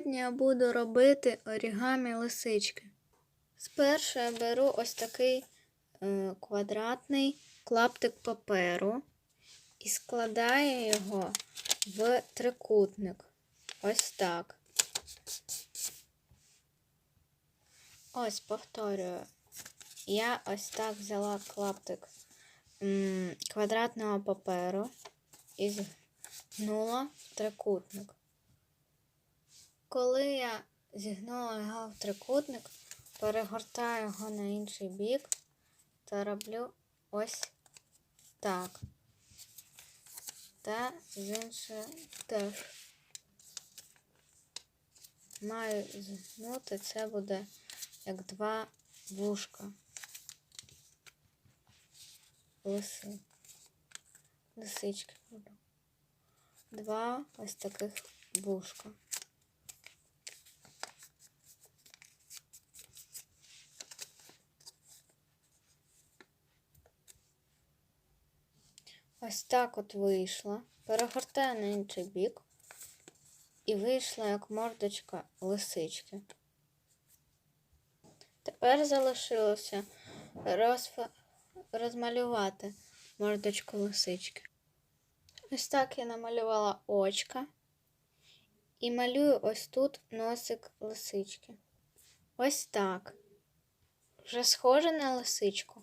Сьогодні я буду робити орігамі лисички. Спершу я беру ось такий е, квадратний клаптик паперу і складаю його в трикутник. Ось так. Ось повторюю. Я ось так взяла клаптик квадратного паперу і згнула трикутник. Коли я зігнула його в трикутник, перегортаю його на інший бік та роблю ось так. Та з іншого теж. Маю зігнути, це буде як два вушка. Лиси. Лисички буду. Два ось таких вушка. Ось так от вийшло. Перегортаю на інший бік. І вийшла як мордочка лисички. Тепер залишилося розфа... розмалювати мордочку лисички. Ось так я намалювала очка. І малюю ось тут носик лисички. Ось так. Вже схоже на лисичку.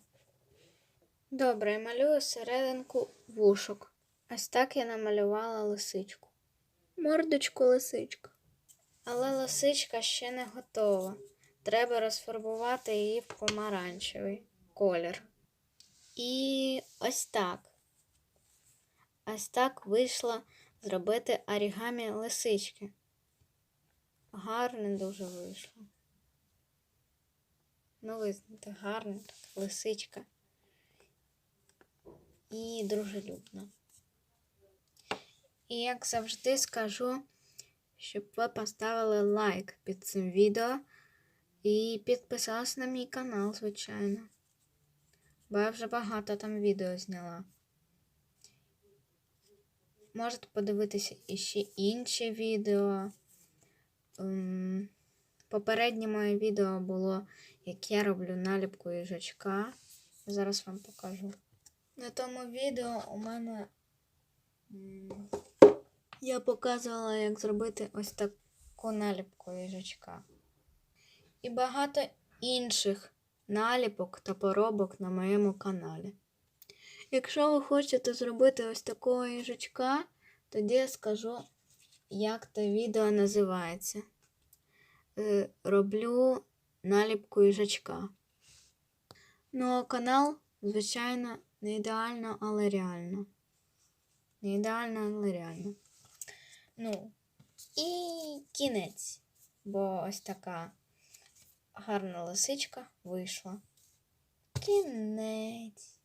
Добре, я малюю серединку вушок. Ось так я намалювала лисичку. Мордочку лисичка. Але лисичка ще не готова. Треба розфарбувати її в помаранчевий колір. І ось так. Ось так вийшло зробити орігамі лисички. Гарно дуже вийшло. Ну, визнайте, гарно так, лисичка і дружелюбно. І як завжди скажу, щоб ви поставили лайк під цим відео і підписалися на мій канал, звичайно. Бо я вже багато там відео зняла. Можете подивитися іще інші відео. Ем, Попереднє моє відео було, як я роблю наліпку їжачка. Зараз вам покажу. На тому відео у мене я показувала, як зробити ось таку наліпку їжачка. І багато інших наліпок та поробок на моєму каналі. Якщо ви хочете зробити ось такого їжачка, тоді я скажу, як те відео називається. Е, Роблю наліпку їжачка. Ну, а канал, звичайно, не ідеально, але реально. Не ідеально, але реально. Ну, і кінець. Бо ось така гарна лисичка вийшла. Кінець.